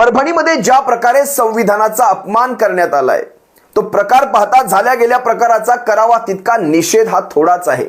परभणीमध्ये ज्या प्रकारे संविधानाचा अपमान करण्यात आलाय तो प्रकार पाहता झाल्या गेल्या प्रकाराचा करावा तितका निषेध हा थोडाच आहे.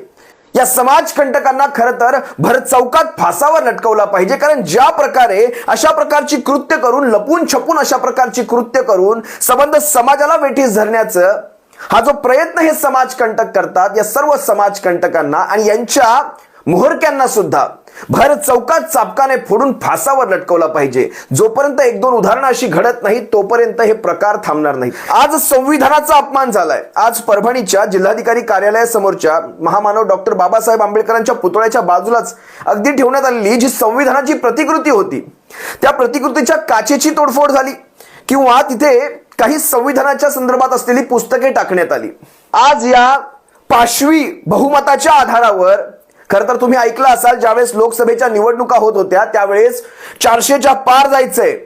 या समाज कंटकांना खरं तर भर चौकात फासावर लटकवला पाहिजे कारण ज्या प्रकारे अशा प्रकारची कृत्य करून लपून छपून अशा प्रकारची कृत्य करून संबंध समाजाला वेठीस धरण्याचं हा जो प्रयत्न हे समाज कंटक करतात या सर्व समाज कंटकांना आणि यांच्या मोहरक्यांना सुद्धा भर चौकात चापकाने फोडून फासावर लटकवला पाहिजे. जोपर्यंत एक दोन उदाहरणं अशी घडत नाही तोपर्यंत हे प्रकार थांबणार नाही आज संविधानाचा अपमान झालाय. आज परभणीच्या जिल्हाधिकारी कार्यालयासमोरच्या महामानव डॉक्टर बाबासाहेब आंबेडकरांच्या पुतळ्याच्या बाजूलाच अगदी ठेवण्यात आलेली जी संविधानाची प्रतिकृती होती त्या प्रतिकृतीच्या काचेची तोडफोड झाली किंवा तिथे काही संविधानाच्या संदर्भात असलेली पुस्तके टाकण्यात आली. आज या पाशवी बहुमताच्या आधारावर खर तर तुम्ही ऐकलं असाल ज्यावेळेस लोकसभेच्या निवडणुका होत होत्या त्यावेळेस चारशेच्या पार जायचंय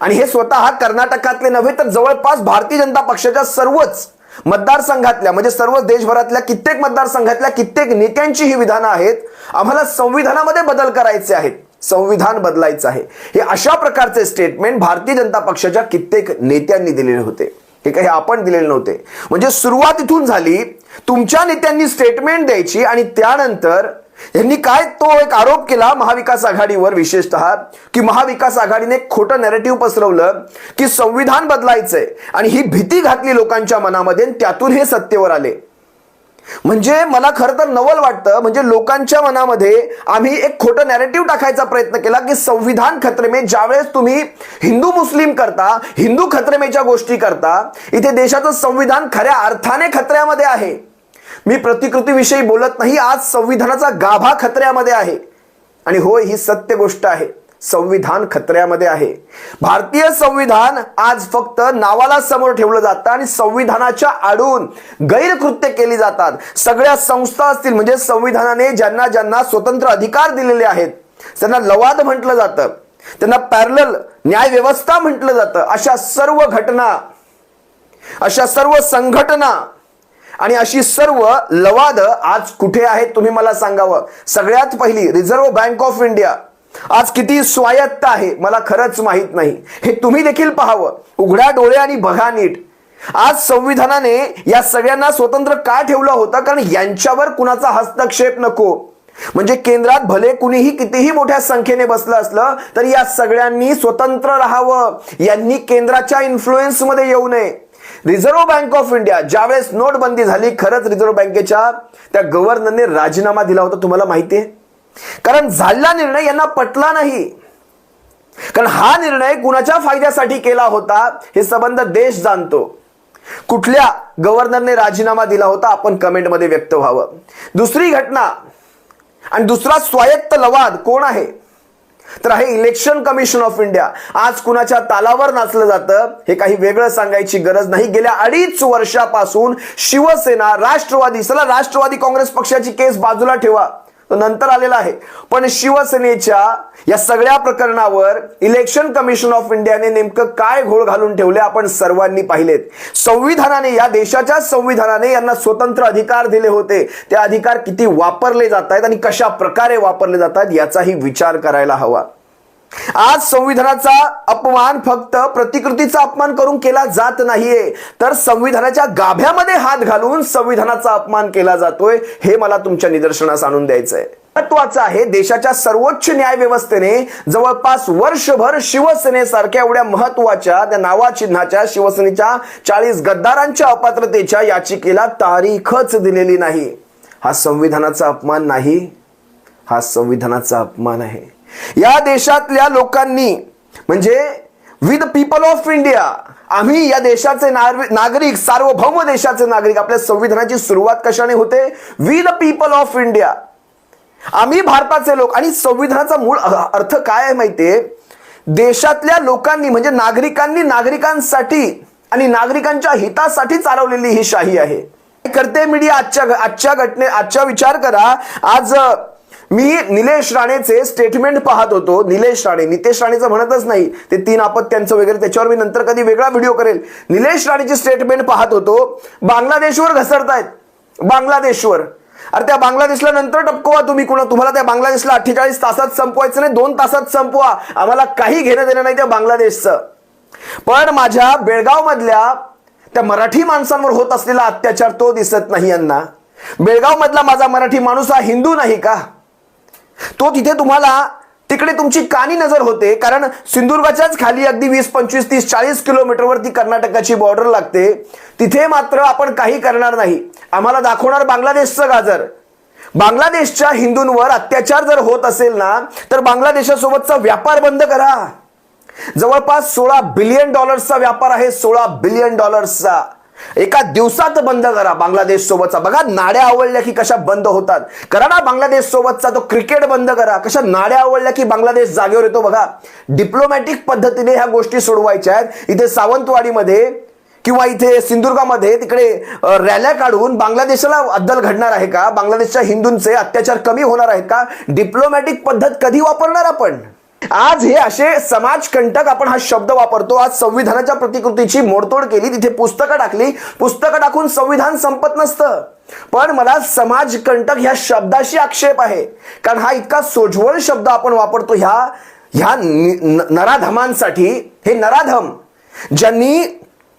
आणि हे स्वतः कर्नाटकातले नव्हे तर जवळपास भारतीय जनता पक्षाच्या सर्वच मतदारसंघातल्या म्हणजे सर्व देशभरातल्या कित्येक मतदारसंघातल्या कित्येक नेत्यांची ही विधानं आहेत. आम्हाला संविधानामध्ये बदल करायचे आहेत. संविधान बदलायचं आहे. हे अशा प्रकारचे स्टेटमेंट भारतीय जनता पक्षाच्या कित्येक नेत्यांनी दिलेले होते. हे काही आपण दिलेले नव्हते. म्हणजे सुरुवात इथून झाली तुमच्या नेत्यांनी स्टेटमेंट द्यायची आणि त्यानंतर यांनी काय तो एक आरोप केला महाविकास आघाडीवर विशेषतः की महाविकास आघाडीने खोटं नॅरेटिव्ह पसरवलं की संविधान बदलायचंय आणि ही भीती घातली लोकांच्या मनामध्ये त्यातून हे सत्तेवर आले. म्हणजे मला खरं तर नवल वाटतं म्हणजे लोकांच्या मनामध्ये आम्ही एक खोटं नॅरेटिव्ह टाकायचा प्रयत्न केला की संविधान खत्रेमे ज्यावेळेस तुम्ही हिंदू मुस्लिम करता हिंदू खत्रेमेच्या गोष्टी करता इथे देशाचं संविधान खऱ्या अर्थाने खत्र्यामध्ये आहे. मी प्रतिकृतीविषयी बोलत नाही आज संविधानाचा गाभा खतऱ्यामध्ये आहे. आणि होय ही सत्य गोष्ट आहे. संविधान खतऱ्यामध्ये आहे. भारतीय संविधान आज फक्त नावाला समोर ठेवलं जातं आणि संविधानाच्या आडून गैरकृत्य केली जातात. सगळ्या संस्था असतील म्हणजे संविधानाने ज्यांना ज्यांना स्वतंत्र अधिकार दिलेले आहेत त्यांना लवाद म्हटलं जातं. त्यांना पॅरल न्याय व्यवस्था म्हटलं जातं. अशा सर्व घटना अशा सर्व संघटना आणि अशी सर्व लवाद आज कुठे आहेत तुम्ही मला सांगावं. सगळ्यात पहिली रिझर्व्ह बँक ऑफ इंडिया आज किती स्वायत्त आहे मला खरंच माहीत नाही. हे तुम्ही देखील पाहावं. उघड्या डोळे आणि बघा नीट. आज संविधानाने या सगळ्यांना स्वतंत्र का ठेवलं होतं? कारण यांच्यावर कुणाचा हस्तक्षेप नको. म्हणजे केंद्रात भले कुणीही कितीही मोठ्या संख्येने बसलं असलं तरी या सगळ्यांनी स्वतंत्र राहावं. यांनी केंद्राच्या इन्फ्लुएन्समध्ये येऊ नये. रिझर्व्ह बँक ऑफ इंडिया ज्यावेळेस नोटबंदी झाली खरंच रिझर्व्ह बँकेच्या त्या गव्हर्नरने राजीनामा दिला होता तुम्हाला माहिती आहे? कारण झालेला निर्णय यांना पटला नाही. कारण हा निर्णय कुणाच्या फायद्यासाठी केला होता हे संबंध देश जाणतो. कुठल्या गव्हर्नरने राजीनामा दिला होता आपण कमेंटमध्ये व्यक्त व्हावं. दुसरी घटना आणि दुसरा स्वायत्त लवाद कोण आहे? तर आहे इलेक्शन कमिशन ऑफ इंडिया. आज कुणाच्या तालावर नाचलं जातं हे काही वेगळं सांगायची गरज नाही. गेल्या अडीच वर्षापासून शिवसेना राष्ट्रवादी चला राष्ट्रवादी काँग्रेस पक्षाची केस बाजूला ठेवा. नंतर आलेला आहे. पण शिवसेनेच्या या सगळ्या प्रकरणावर इलेक्शन कमिशन ऑफ इंडियाने नेमकं काय घोळ घालून ठेवले आपण सर्वांनी पाहिलेत. संविधानाने या देशाच्या संविधानाने यांना स्वतंत्र अधिकार दिले होते. ते अधिकार किती वापरले जात आहेत आणि कशा प्रकारे वापरले जातात याचाही विचार करायला हवा. आज संविधानाचा अपमान फक्त प्रतिकृतीचा अपमान करून केला जात नाहीये. तर संविधानाच्या गाभ्यामध्ये हात घालून संविधानाचा अपमान केला जातोय हे मला तुमच्या निदर्शनास आणून द्यायचंय. महत्वाचं आहे देशाच्या सर्वोच्च न्याय व्यवस्थेने जवळपास वर्षभर शिवसेनेसारख्या एवढ्या महत्त्वाच्या त्या नावाचिन्हाच्या शिवसेनेच्या चाळीस गद्दारांच्या अपात्रतेच्या याचिकेला तारीखच दिलेली नाही. हा संविधानाचा अपमान नाही हा संविधानाचा अपमान आहे. या देशातल्या लोकांनी म्हणजे विथ पीपल ऑफ इंडिया आम्ही या देशाचे नागरिक सार्वभौम देशाचे नागरिक आपल्या संविधानाची सुरुवात कशाने होते? We the people of India आम्ही भारताचे लोक आणि संविधानाचा मूळ अर्थ काय आहे माहितीये? देशातल्या लोकांनी म्हणजे नागरिकांनी नागरिकांसाठी आणि नागरिकांच्या हितासाठी चालवलेली ही शाही आहे. करते मीडिया आजच्या आजच्या घटने आजच्या विचार करा. आज मी निलेश राणेचे स्टेटमेंट पाहत होतो. निलेश राणे नितेश राणेचं म्हणतच नाही. ते तीन अपत्यांचं वगैरे त्याच्यावर मी नंतर कधी वेगळा व्हिडिओ करेल. निलेश राणेची स्टेटमेंट पाहत होतो. बांगलादेशवर घसरतायत. बांगलादेशवर. अरे त्या बांगलादेशला नंतर टपकवा तुम्ही कुणा तुम्हाला त्या बांगलादेशला अठ्ठेचाळीस तासात संपवायचं नाही दोन तासात संपवा. आम्हाला काही घेणं देणं नाही त्या बांगलादेशचं. पण माझ्या बेळगाव मधल्या त्या मराठी माणसांवर होत असलेला अत्याचार तो दिसत नाही यांना बेळगाव मधला माझा मराठी माणूस हा हिंदू नाही का? तो तिथे तुम्हाला तिकडे तुमची कानी नजर होते कारण सिंधुदुर्गाच्याच खाली अगदी वीस पंचवीस तीस चाळीस किलोमीटरवरती कर्नाटकाची बॉर्डर लागते. तिथे मात्र आपण काही करणार नाही. आम्हाला दाखवणार बांगलादेशचं गाजर. बांगलादेशच्या हिंदूंवर अत्याचार जर होत असेल ना तर बांगलादेशासोबतचा व्यापार बंद करा. जवळपास सोळा बिलियन डॉलर्सचा व्यापार आहे सोळा बिलियन डॉलर्सचा एका दिवसात बंद करा बांगलादेश सोबतचा. बघा नाड्या आवडल्या की कशा बंद होतात. करा ना बांगलादेश सोबतचा तो क्रिकेट बंद करा. कशा नाड्या आवडल्या की बांगलादेश जागेवर येतो. बघा डिप्लोमॅटिक पद्धतीने ह्या गोष्टी सोडवायच्या आहेत. इथे सावंतवाडीमध्ये किंवा इथे सिंधुदुर्गामध्ये तिकडे रॅल्या काढून बांगलादेशाला अद्दल घडणार आहे का? बांगलादेशच्या हिंदूंचे अत्याचार कमी होणार आहेत का? डिप्लोमॅटिक पद्धत कधी वापरणार आपण? आज हे असे समाजकंटक आपण हा शब्द वापरतो. आज संविधानाच्या प्रतिकृतीची मोडतोड केली. तिथे पुस्तकं टाकली. पुस्तकं टाकून संविधान संपत नसतं. पण मला समाजकंटक ह्या शब्दाशी आक्षेप आहे. कारण हा इतका सोज्वळ शब्द आपण वापरतो ह्या ह्या नि- न- नराधमांसाठी. हे नराधम ज्यांनी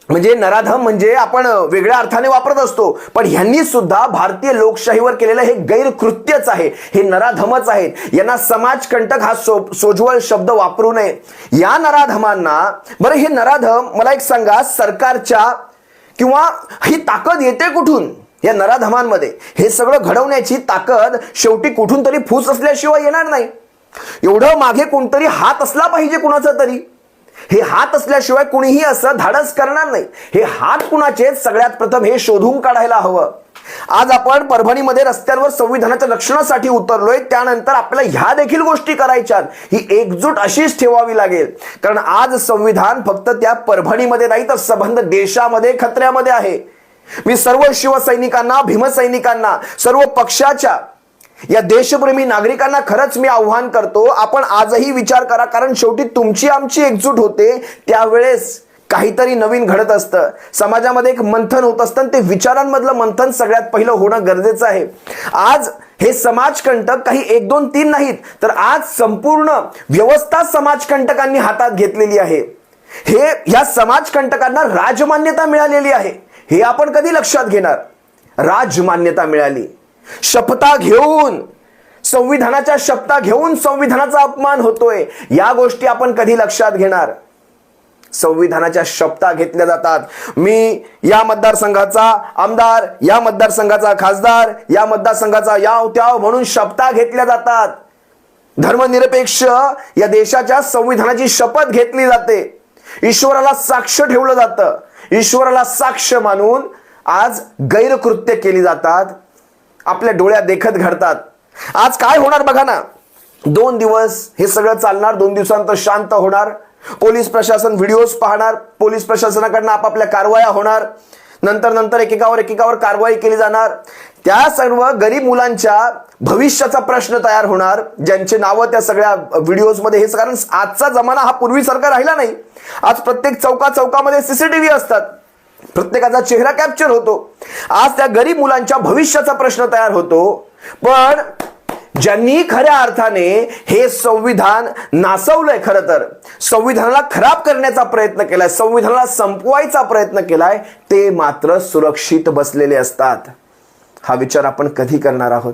म्हणजे नराधम म्हणजे आपण वेगळ्या अर्थाने वापरत असतो. पण ह्यांनी सुद्धा भारतीय लोकशाहीवर केलेलं हे गैरकृत्यच आहे. हे नराधमच आहेत. यांना समाजकंटक हा सो सोज्वळ शब्द वापरू नये. या नराधमांना बरं हे नराधम मला एक सांगा सरकारच्या किंवा ही ताकद येते कुठून? या नराधमांमध्ये. हे सगळं घडवण्याची ताकद शेवटी कुठून तरी फूस असल्याशिवाय येणार नाही. एवढं मागे कोणतरी हात असला पाहिजे कुणाचा तरी. हे हात असल्याशिवाय कुणीही असं धाडस करणार नाही. हे हात कुणाचे सगळ्यात प्रथम हे शोधून काढायला हवं. आज आपण परभणीमध्ये रस्त्यांवर संविधानाच्या रक्षणासाठी उतरलोय. त्यानंतर आपल्याला ह्या देखील गोष्टी करायच्यात ही एकजूट अशीच ठेवावी लागेल. कारण आज संविधान फक्त त्या परभणीमध्ये नाही तर संबंध देशामध्ये खतऱ्यामध्ये आहे. मी सर्व शिवसैनिकांना भीमसैनिकांना सर्व पक्षाच्या या देशप्रेमी नागरिकांना खरंच मी आव्हान करतो आपण आजही विचार करा कारण शेवटी तुमची आमची एकजूट होते त्यावेळेस काहीतरी नवीन घडत असतं. समाजामध्ये एक मंथन होत असतं आणि ते विचारांमधलं मंथन सगळ्यात पहिलं होणं गरजेचं आहे. आज हे समाजकंटक काही एक दोन तीन नाहीत तर आज संपूर्ण व्यवस्था समाजकंटकांनी हातात घेतलेली आहे. हे या समाजकंटकांना राजमान्यता मिळालेली आहे. हे आपण कधी लक्षात घेणार? राजमान्यता मिळाली. शपथा घेऊन संविधानाच्या शपथा घेऊन संविधानाचा अपमान होतोय या गोष्टी आपण कधी लक्षात घेणार? संविधानाच्या शपथा घेतल्या जातात. मी या मतदारसंघाचा आमदार या मतदारसंघाचा खासदार या मतदारसंघाचा याव त्याव म्हणून शपथा घेतल्या जातात. धर्मनिरपेक्ष या देशाच्या संविधानाची शपथ घेतली जाते. ईश्वराला साक्ष ठेवलं जातं. ईश्वराला साक्ष मानून आज गैरकृत्य केली जातात. आपल्या डोळ्यात देखत घडतात. आज काय होणार बघा ना? दोन दिवस हे सगळं चालणार दोन दिवसांत शांत होणार. पोलीस प्रशासन व्हिडिओज पाहणार पोलीस प्रशासनाकडनं आपापल्या कारवाया होणार. नंतर नंतर एकेकावर एकेकावर कारवाई केली जाणार. त्या सर्व गरीब मुलांच्या भविष्याचा प्रश्न तयार होणार ज्यांचे नावं त्या सगळ्या व्हिडिओजमध्ये हेच कारण आजचा जमाना हा पूर्वीसारखा राहिला नाही. आज प्रत्येक चौका चौकामध्ये सीसीटीव्ही असतात. प्रत्येकाचा चेहरा कॅप्चर होतो. आज त्या गरीब मुलांच्या भविष्याचा प्रश्न तयार होतो. पण ज्यांनी खऱ्या अर्थाने हे संविधान नासवलंय खरं तर संविधानाला खराब करण्याचा प्रयत्न केलाय संविधानाला संपवायचा प्रयत्न केलाय ते मात्र सुरक्षित बसलेले असतात. हा विचार आपण कधी करणार आहोत?